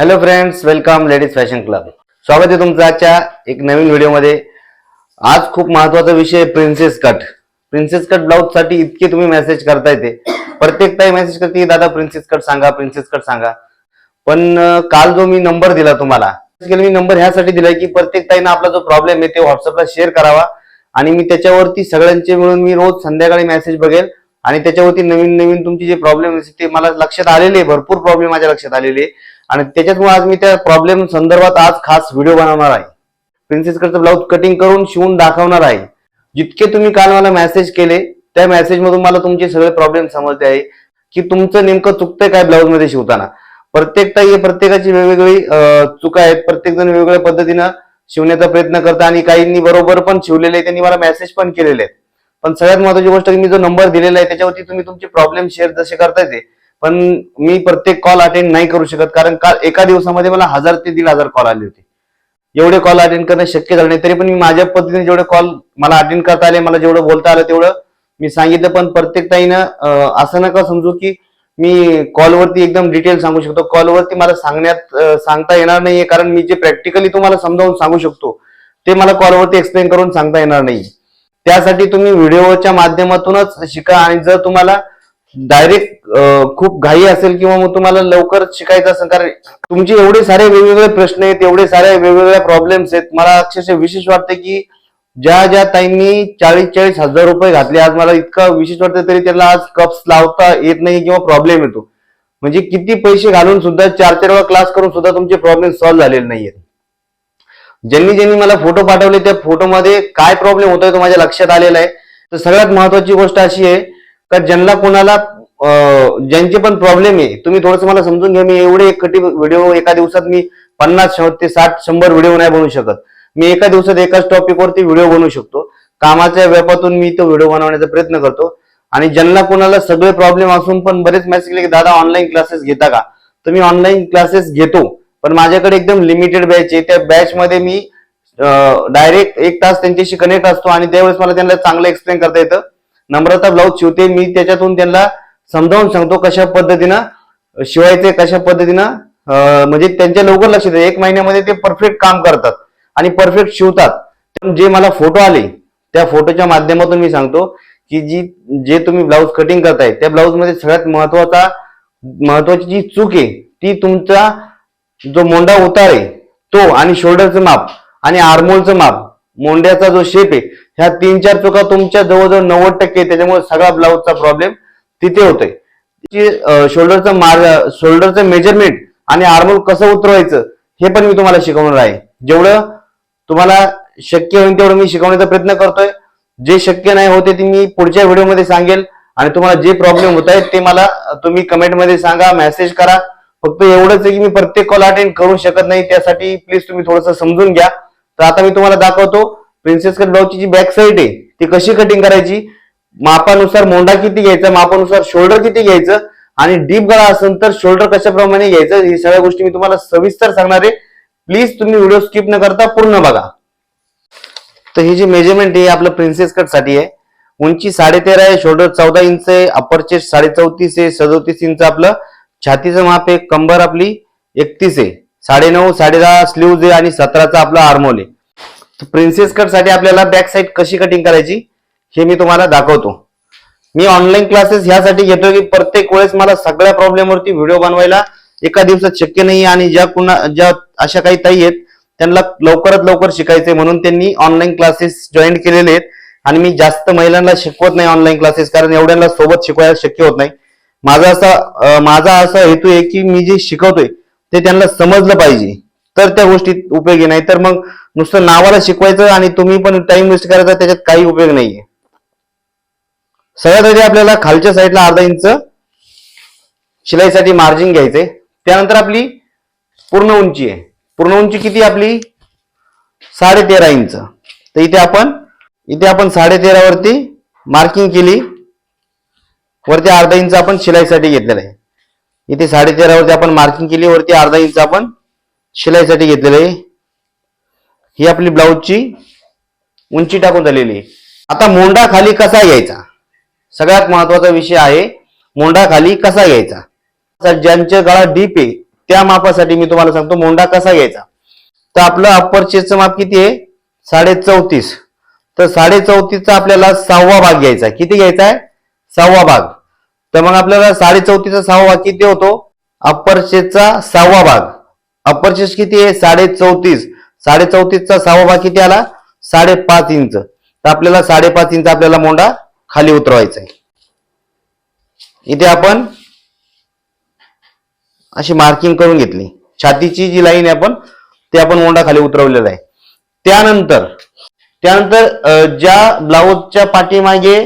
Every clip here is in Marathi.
Hello friends welcome ladies fashion club स्वागत आहे तुमचं आजच्या एक नवीन व्हिडिओमध्ये. आज खूप महत्त्वाचा विषय प्रिन्सेस कट प्रिन्सेस कट ब्लाउजसाठी इतके तुम्ही मेसेज करता येते प्रत्येक ताई मेसेज करते दादा प्रिन्सेस कट सांगा प्रिन्सेस कट सांगा. पण काल जो मी नंबर दिला तुम्हाला मी नंबर ह्यासाठी दिलाय की प्रत्येक ताईनं आपला जो प्रॉब्लेम आहे ते व्हॉट्सअपला शेअर करावा. आणि मी त्याच्यावरती सगळ्यांचे मिळून मी रोज संध्याकाळी मेसेज बघेल. आणि त्याच्यावरती नवीन नवीन तुमचे जे प्रॉब्लेम ते मला लक्षात आलेले भरपूर प्रॉब्लेम माझ्या लक्षात आलेले आहे. आणि त्याच्यातून आज मी त्या प्रॉब्लेम संदर्भात आज खास व्हिडिओ बनवणार आहे. प्रिन्सेस कटचं ब्लाऊज कटिंग करून शिवून दाखवणार आहे. जितके तुम्ही काल मला मेसेज केले त्या मेसेज मधून मला तुमचे सगळे प्रॉब्लेम समजते आहे. की तुमचं नेमकं चुकतंय काय ब्लाऊजमध्ये शिवताना? प्रत्येक ताई प्रत्येकाची वेगवेगळी चुका आहेत. प्रत्येक जण वेगवेगळ्या पद्धतीनं शिवण्याचा प्रयत्न करतात आणि काहींनी बरोबर पण शिवलेले आहे त्यांनी मला मेसेज पण केलेले आहेत. पण सगळ्यात महत्वाची गोष्ट की मी जो नंबर दिलेला आहे त्याच्यावरती तुम्ही तुमचे प्रॉब्लेम शेअर जसे करताय ते. पण मी प्रत्येक कॉल अटेंड नाही करू शकत कारण काल एका दिवसामध्ये मला हजार ते दीड हजार कॉल आले होते. एवढे कॉल अटेंड करणं शक्य झालं नाही तरी पण मी माझ्या पद्धतीने जेवढे कॉल मला अटेंड करता आले मला जेवढं बोलता आलं तेवढं मी सांगितलं. पण प्रत्येक ताईनं असं नका समजू की मी कॉलवरती एकदम डिटेल सांगू शकतो. कॉलवरती मला सांगण्यात सांगता येणार नाहीये कारण मी जे प्रॅक्टिकली तुम्हाला समजावून सांगू शकतो ते मला कॉलवरती एक्सप्लेन करून सांगता येणार नाही त्यासाठी तुम्ही व्हिडिओच्या माध्यमातूनच शिका आणि जर तुम्हाला डायरेक्ट खूप घाई असेल किंवा मग तुम्हाला लवकर शिकायचं असेल कारण तुमचे एवढे सारे वेगवेगळे प्रश्न आहेत एवढे सारे वेगवेगळ्या प्रॉब्लेम्स आहेत. मला अक्षरशः विशेष वाटतं की ज्या ज्या ताईंनी चाळीस चाळीस हजार रुपये घातले आज मला इतकं विशेष वाटतं तरी त्याला आज कप्स लावता येत नाही किंवा प्रॉब्लेम येतो. म्हणजे किती पैसे घालून सुद्धा चार चार वेळा क्लास करून सुद्धा तुमचे प्रॉब्लेम सॉल्व्ह झालेले नाहीयेत ज्यांनी ज्यांनी मला फोटो पाठवले त्या फोटोमध्ये काय प्रॉब्लेम होतोय तो माझ्या लक्षात आलेला आहे. तर सगळ्यात महत्वाची गोष्ट अशी आहे का ज्यांना कोणाला ज्यांचे पण प्रॉब्लेम आहे तुम्ही थोडंसं मला समजून घ्या. मी एवढे एक कठीण व्हिडिओ एका दिवसात मी पन्नास ते साठ शंभर व्हिडिओ नाही बनवू शकत. मी एका दिवसात एकाच टॉपिकवरती व्हिडिओ बनवू शकतो. कामाच्या व्यापातून मी तो व्हिडिओ बनवण्याचा प्रयत्न करतो. आणि ज्यांना कोणाला सगळे प्रॉब्लेम असून पण बरेच मेसेज केले की दादा ऑनलाईन क्लासेस घेता का? तर मी ऑनलाईन क्लासेस घेतो. पण माझ्याकडे एकदम लिमिटेड बॅच आहे. त्या बॅच मध्ये मी डायरेक्ट एक तास त्यांच्याशी कनेक्ट असतो आणि त्यावेळेस मला त्यांना चांगलं एक्सप्लेन करता येतं. नम्रता ब्लाऊज शिवते. मी त्याच्यातून त्यांना समजावून सांगतो कशा पद्धतीनं शिवायचे कशा पद्धतीनं म्हणजे त्यांच्या लवकर लक्ष येतं एक महिन्यामध्ये ते परफेक्ट काम करतात आणि परफेक्ट शिवतात. पण जे मला फोटो आले त्या फोटोच्या माध्यमातून मी सांगतो की जी जे तुम्ही ब्लाऊज कटिंग करताय त्या ब्लाऊजमध्ये सगळ्यात महत्त्वाचा महत्वाची जी चूक आहे ती तुमचा जो मोंडा उतार आहे तो आणि शोल्डरचं माप आणि आर्मोलचं माप मोंड्याचा जो शेप आहे ह्या तीन चार चुका तुमच्या जवळजवळ नव्वद टक्के त्याच्यामुळे सगळा ब्लाऊजचा प्रॉब्लेम तिथे होतोय. शोल्डरचं मार शोल्डरचं मेजरमेंट आणि आर्मोल कसं उतरवायचं हे पण मी तुम्हाला शिकवणार आहे. जेवढं तुम्हाला शक्य होईल तेवढं मी शिकवण्याचा प्रयत्न करतोय. जे शक्य नाही होते ते मी पुढच्या व्हिडिओमध्ये सांगेल आणि तुम्हाला जे प्रॉब्लेम होत आहेत ते मला तुम्ही कमेंटमध्ये सांगा मेसेज करा. फक्त एवढंच आहे की मी प्रत्येक कॉल अटेंड करू शकत नाही त्यासाठी प्लीज तुम्ही थोडंसं समजून घ्या. तर आता मी तुम्हाला दाखवतो प्रिन्सेस कट ब्लाऊजची जी बॅक साईड आहे ती कशी कटिंग करायची? मापानुसार मोंडा किती घ्यायचा मापानुसार शोल्डर किती घ्यायचं? आणि डीप गळा असेल तर शोल्डर कशाप्रमाणे घ्यायचं? ही सगळ्या गोष्टी मी तुम्हाला सविस्तर सांगणार आहे. प्लीज तुम्ही व्हिडिओ स्किप न करता पूर्ण बघा. तर ही जी मेजरमेंट आहे आपलं प्रिन्सेस कटसाठी आहे. उंची साडेतेरा आहे शोल्डर चौदा इंच आहे अपर चेस्ट साडे चौतीस आहे सदोतीस इंच आपलं. छातीचं माप आहे कंबर आपली एकतीस आहे. साडे नऊ साडेदहा स्लीव्ज आहे आणि सतराचा आपला आर्मोल आहे. प्रिन्सेस कटसाठी आपल्याला बॅक साईड कशी कटिंग करायची हे मी तुम्हाला दाखवतो. मी ऑनलाईन क्लासेस ह्यासाठी घेतोय की प्रत्येक वेळेस मला सगळ्या प्रॉब्लेमवरती व्हिडिओ बनवायला एका दिवसात शक्य नाही आणि ज्या कुणा ज्या अशा काही ताई आहेत त्यांना लवकरात लवकर शिकायचे म्हणून त्यांनी ऑनलाईन क्लासेस जॉईन केलेले आहेत. आणि मी जास्त महिलांना शिकवत नाही ऑनलाईन क्लासेस कारण एवढ्यांना सोबत शिकवायला शक्य होत नाही. माझा असा माझा असा हेतू आहे की मी जे शिकवतोय ते त्यांना समजलं पाहिजे. तर त्या गोष्टीत उपयोगी नाही. तर मग नुसतं नावाला शिकवायचं आणि तुम्ही पण टाइम वेस्ट करायचा त्याच्यात काही उपयोग नाहीये. सगळ्यात आधी आपल्याला खालच्या साईडला अर्धा इंच शिलाईसाठी मार्जिन घ्यायचंय. त्यानंतर आपली पूर्ण उंची आहे. पूर्ण उंची किती आपली? साडे तेरा इंच तर इथे आपण इथे आपण साडे वरती मार्किंग केली. वरती अर्धा इंच आपण शिलाईसाठी घेतलेलं आहे. इथे साडे वरती आपण मार्किंग केली. वरती अर्धा इंच आपण शिलाईसाठी घेतलेलं आहे. ही आपली ब्लाऊजची उंची टाकून झालेली आहे. आता मोंडा खाली कसा घ्यायचा? सगळ्यात महत्त्वाचा विषय आहे मोंडा खाली कसा घ्यायचा? तर ज्यांच्या गळा डीप आहे त्या मापासाठी मी तुम्हाला सांगतो मोंडा कसा घ्यायचा. तर आपलं अप्पर चेस्टचं माप किती आहे? साडे चौतीस तर साडे चौतीसचा आपल्याला सहावा भाग घ्यायचा किती घ्यायचा आहे? सहावा भाग. तर मग आपल्याला साडे चौतीसचा सहावा भाग किती होतो? अप्पर चेस्टचा सहावा भाग. अप्पर चेस्ट किती आहे? साडे चौतीस साडे चौतीसचा सहावा भाग किती आला? साडेपाच इंच. तर आपल्याला साडेपाच इंच आपल्याला मोंडा खाली उतरवायचा आहे. इथे आपण अशी मार्किंग करून घेतली. छातीची जी लाईन आहे आपण ते आपण मोंडा खाली उतरवलेला आहे. त्यानंतर त्यानंतर ज्या ब्लाऊजच्या पाठीमागे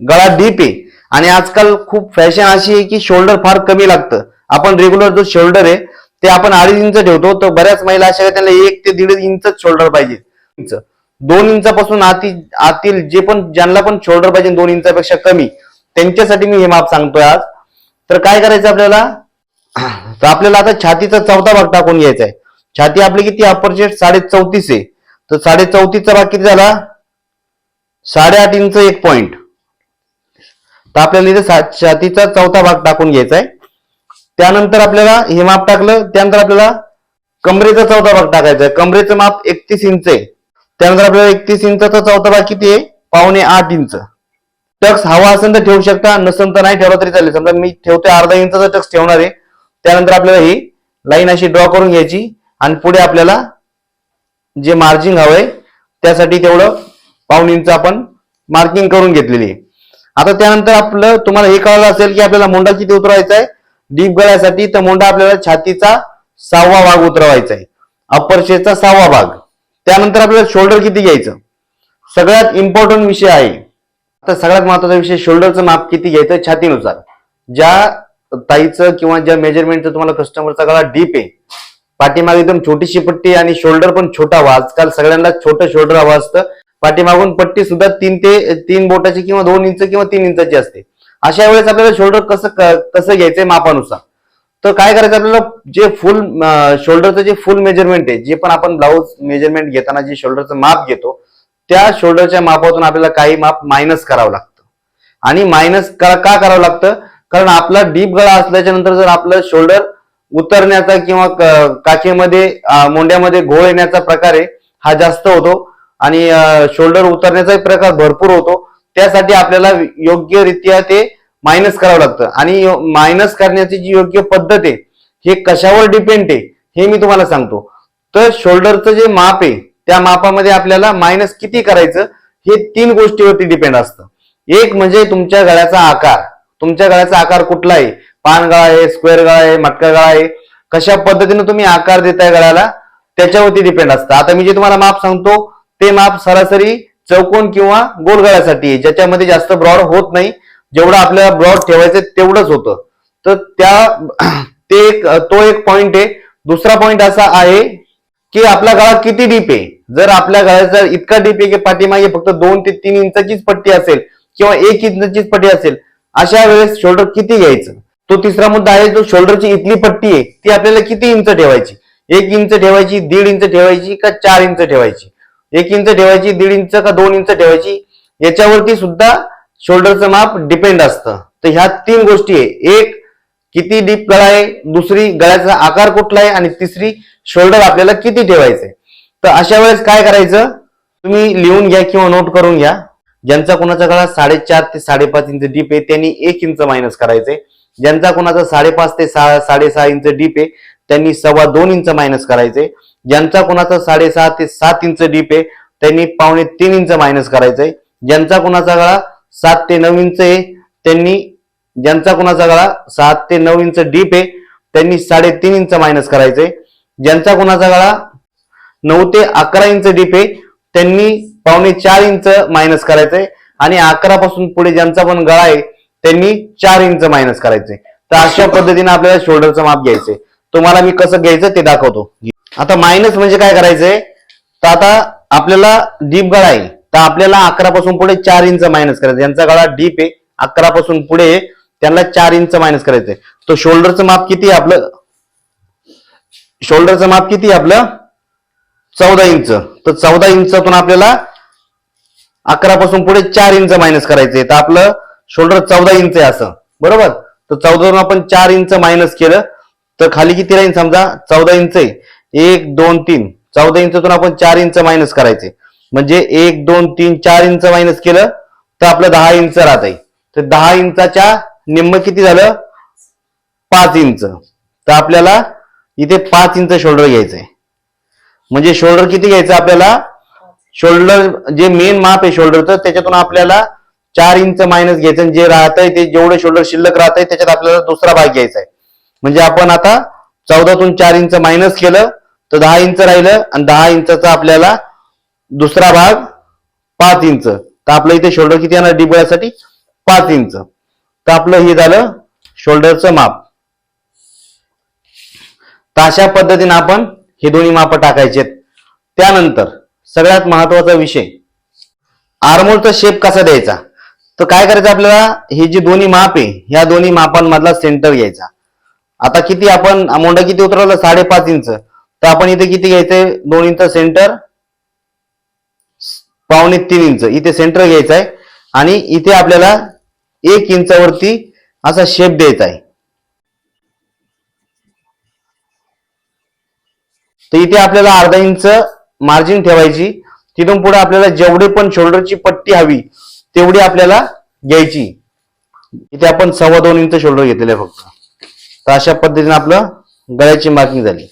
गळा डीप आहे आणि आजकाल खूप फॅशन अशी आहे की शोल्डर फार कमी लागतं. आपण रेग्युलर जो शोल्डर आहे ते आपण अडीच इंच ठेवतो तर बऱ्याच महिला अशा त्यांना एक ते दीड इंचच शोल्डर पाहिजे. इंच. दोन इंचापासून आती आतील जे पण ज्यांना पण शोल्डर पाहिजे दोन इंचापेक्षा कमी. त्यांच्यासाठी मी हे माप सांगतोय आज. तर काय करायचं आपल्याला? तर आपल्याला आता छातीचा चौथा भाग टाकून घ्यायचा आहे. छाती आपली किती? अप्पर चेस्ट साडे चौतीस आहे. तर साडे चौतीसचा भाग किती झाला? साडेआठ इंच एक पॉइंट तर आपल्याला इथे छातीचा चौथा भाग टाकून घ्यायचा आहे. त्यानंतर आपल्याला हे माप टाकलं त्यानंतर आपल्याला कमरेचा चौथा भाग टाकायचा आहे. कमरेचं माप एकतीस इंच आहे. त्यानंतर आपल्याला एकतीस इंचाचा चौथा भाग किती आहे? पावणे आठ इंच. टक्स हवा असेल तर ठेवू शकता नसेल तर नाही ठेवला तरी चालेल. समजा मी ठेवतोय अर्धा इंचाचा टक्स ठेवणार आहे. त्यानंतर आपल्याला ही लाईन अशी ड्रॉ करून घ्यायची आणि पुढे आपल्याला जे मार्जिंग हवंय त्यासाठी तेवढं पाऊन इंच आपण मार्किंग करून घेतलेली आहे. आता त्यानंतर आपलं तुम्हाला हे कळलं असेल की आपल्याला मुंडा किती उतरवायचा आहे? डीप गळ्यासाठी तर मोंडा आपल्याला छातीचा सहावा भाग उतरवायचा आहे. अपरशेचा सहावा भाग. त्यानंतर आपल्याला शोल्डर किती घ्यायचं? सगळ्यात इम्पॉर्टंट विषय आहे. आता सगळ्यात महत्त्वाचा विषय शोल्डरचं माप किती घ्यायचं? छातीनुसार. ज्या ताईचं किंवा ज्या मेजरमेंटचं तुम्हाला कस्टमरचा गळा डीप आहे. पाठीमागे एकदम छोटीशी पट्टी आणि शोल्डर पण छोटा हवा. आजकाल सगळ्यांना छोटं शोल्डर हवं असतं. पाठीमागून पट्टी सुद्धा तीन ते तीन बोटाची किंवा दोन इंच किंवा तीन इंचाची असते. अशा वेळेस आपल्याला शोल्डर कसं कसं घ्यायचंय मापानुसार. तर काय करायचं आपल्याला जे फुल शोल्डरचं जे फुल मेजरमेंट आहे जे पण आपण ब्लाऊज मेजरमेंट घेताना जे शोल्डरचं माप घेतो त्या शोल्डरच्या मापातून आपल्याला काही माप मायनस करावं लागतं. आणि मायनस का करावं लागतं? कारण आपला डीप गळा असल्याच्या नंतर जर आपलं शोल्डर उतरण्याचा किंवा काचेमध्ये मोंड्यामध्ये घोळ येण्याचा प्रकार आहे हा जास्त होतो. आणि शोल्डर उतरण्याचाही प्रकार भरपूर होतो. त्यासाठी आपल्याला योग्यरित्या ते मायनस करावं लागतं. आणि मायनस करण्याची जी योग्य पद्धत आहे हे कशावर डिपेंड आहे हे मी तुम्हाला सांगतो. तर शोल्डरचं जे माप आहे त्या मापामध्ये आपल्याला मायनस किती करायचं हे तीन गोष्टीवरती डिपेंड असतं. एक म्हणजे तुमच्या गळ्याचा आकार. तुमच्या गळ्याचा आकार कुठला आहे? पान गळा आहे स्क्वेअर गळा आहे मटका गळा आहे. कशा पद्धतीने तुम्ही आकार देताय गळ्याला त्याच्यावरती डिपेंड असतं. आता मी जे तुम्हाला माप सांगतो ते माप सरासरी चौकोन किंवा गोलगळ्यासाठी आहे ज्याच्यामध्ये जास्त ब्रॉड होत नाही. जेवढं आपल्याला ब्रॉड ठेवायचं तेवढंच होतं. तर त्या ते एक तो एक पॉइंट आहे. दुसरा पॉइंट असा आहे की आपला गळा किती डीप आहे? जर आपल्या गळ्याचा इतका डीप आहे की पाठीमागे फक्त दोन ते तीन इंचाचीच पट्टी असेल किंवा एक इंचाचीच पट्टी असेल अशा वेळेस शोल्डर किती घ्यायचं? तो तिसरा मुद्दा आहे जो शोल्डरची इथली पट्टी आहे ती आपल्याला किती इंच ठेवायची? एक इंच ठेवायची दीड इंच ठेवायची का चार इंच ठेवायची? एक इंच ठेवायची दीड इंच का दोन इंच ठेवायची याच्यावरती सुद्धा शोल्डरचं माप डिपेंड असतं. तर ह्या तीन गोष्टी आहे. एक किती डीप गळा आहे दुसरी गळ्याचा आकार कुठला आहे आणि तिसरी शोल्डर आपल्याला किती ठेवायचंय तर अशा वेळेस काय करायचं? तुम्ही लिहून घ्या किंवा नोट करून घ्या. ज्यांचा कोणाचा गळा साडेचार ते साडेपाच इंच डीप आहे त्यांनी एक इंच मायनस करायचंय. ज्यांचा कोणाचा साडेपाच ते सहा साडेसहा इंच डीप आहे त्यांनी सव्वा दोन इंच मायनस करायचंय ज्यांचा कोणाचा साडेसहा ते सात इंच डीप आहे त्यांनी पावणे तीन इंच मायनस करायचंय ज्यांचा कोणाचा गळा सात ते नऊ इंच आहे त्यांनी ज्यांचा कोणाचा गळा सात ते नऊ इंच डीप आहे त्यांनी साडेतीन इंच मायनस करायचंय ज्यांचा कोणाचा गळा नऊ ते अकरा इंच डीप आहे त्यांनी पावणे चार इंच मायनस करायचंय आणि अकरा पासून पुढे ज्यांचा पण गळा आहे त्यांनी चार इंच मायनस करायचंय तर अशा पद्धतीने आपल्याला शोल्डरचं माप घ्यायचंय. तुम्हाला मी कसं घ्यायचं ते दाखवतो. आता मायनस म्हणजे काय करायचंय? तर आता आपल्याला डीप गळा आहे. तर आपल्याला अकरा पासून पुढे चार इंच मायनस करायचं यांचा गळा डीप आहे. अकरा पासून पुढे त्यांना चार इंच मायनस करायचंय. तो शोल्डरचं माप किती आपलं? शोल्डरचं माप किती आहे आपलं? चौदा इंच तर चौदा इंचातून आपल्याला अकरा पासून पुढे चार इंच मायनस करायचंय. तर आपलं शोल्डर चौदा इंच आहे असं. बरोबर? तर चौदातून आपण चार इंच मायनस केलं. तर खाली किती राहील समजा? चौदा इंच आहे. एक दोन तीन. चौदा इंचातून आपण चार इंच मायनस करायचे. म्हणजे एक दोन तीन चार इंच मायनस केलं तर आपलं दहा इंच राहत आहे. तर दहा इंचाच्या निम्म किती झालं? पाच इंच. तर आपल्याला इथे पाच इंच शोल्डर घ्यायचंय. म्हणजे शोल्डर किती घ्यायचं आपल्याला? शोल्डर जे मेन माप आहे शोल्डरचं त्याच्यातून आपल्याला चार इंच मायनस घ्यायचं. जे जे आहे ते जेवढं शोल्डर शिल्लक राहतंय त्याच्यात आपल्याला दुसरा भाग घ्यायचा आहे म्हणजे आपण आता चौदातून चार इंच मायनस केलं तर दहा इंच राहिलं आणि दहा इंचा आपल्याला दुसरा भाग पाच इंच. तर आपलं इथे शोल्डर किती येणार? डिबळ्यासाठी पाच इंच. तर आपलं हे झालं शोल्डरचं माप. तर अशा पद्धतीने आपण हे दोन्ही माप टाकायचे त्यानंतर सगळ्यात महत्त्वाचा विषय आर्मोलचा शेप कसा द्यायचा? तर काय करायचं आपल्याला? हे जे दोन्ही माप आहे ह्या दोन्ही मापांमधला सेंटर घ्यायचा. आता किती आपण मोंडा किती उतरवलं? साडेपाच इंच. तर आपण इथे किती घ्यायचंय? दोन इंच सेंटर पावणे तीन इंच. इथे सेंटर घ्यायचं आहे आणि इथे आपल्याला एक इंचावरती असा शेप द्यायचा आहे. तर इथे आपल्याला अर्धा इंच मार्जिन ठेवायची. तिथून पुढे आपल्याला जेवढे पण शोल्डरची पट्टी हवी तेवढी आपल्याला घ्यायची. इथे आपण सव्वा दोन इंच शोल्डर घेतलेलं आहे फक्त. तर अशा पद्धतीने आपलं गळ्याची मार्किंग झाली.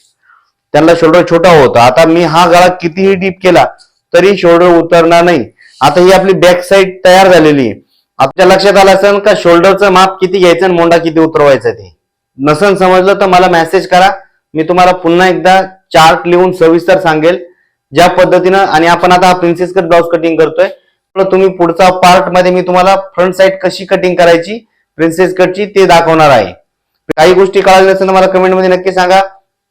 त्यांना शोल्डर छोटा होता. आता मी हा गळा कितीही डीप केला तरी शोल्डर उतरणार नाही. आता ही आपली बॅक साईड तयार झालेली आहे. आपल्या लक्षात आलं असेल का शोल्डरचं माप किती घ्यायचं आणि मोंडा किती उतरवायचा ते? नसन समजलं तर मला मेसेज करा. मी तुम्हाला पुन्हा एकदा चार्ट लिहून सविस्तर सांगेल ज्या पद्धतीनं आणि आपण आता हा प्रिन्सेस कट ब्लाउज कटिंग करतोय. तुम्ही पुढचा पार्टमध्ये मी तुम्हाला फ्रंट साईड कशी कटिंग करायची प्रिन्सेस कटची ते दाखवणार आहे. काही गोष्टी कळाल्या नसेल मला कमेंटमध्ये नक्की सांगा.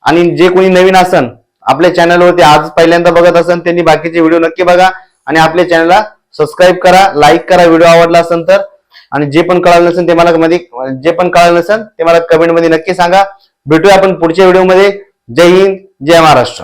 आणि जे कोणी नवीन असन आपल्या चॅनलवरती आज पहिल्यांदा बघत असन त्यांनी बाकीचे व्हिडिओ नक्की बघा. आणि आपल्या चॅनलला सबस्क्राईब करा लाईक करा व्हिडिओ आवडला असेल तर. आणि जे पण कळालं नसेल ते मला मध्ये जे पण कळालं नसेल ते मला कमेंटमध्ये नक्की सांगा. भेटूया आपण पुढच्या व्हिडिओमध्ये जय हिंद जय महाराष्ट्र.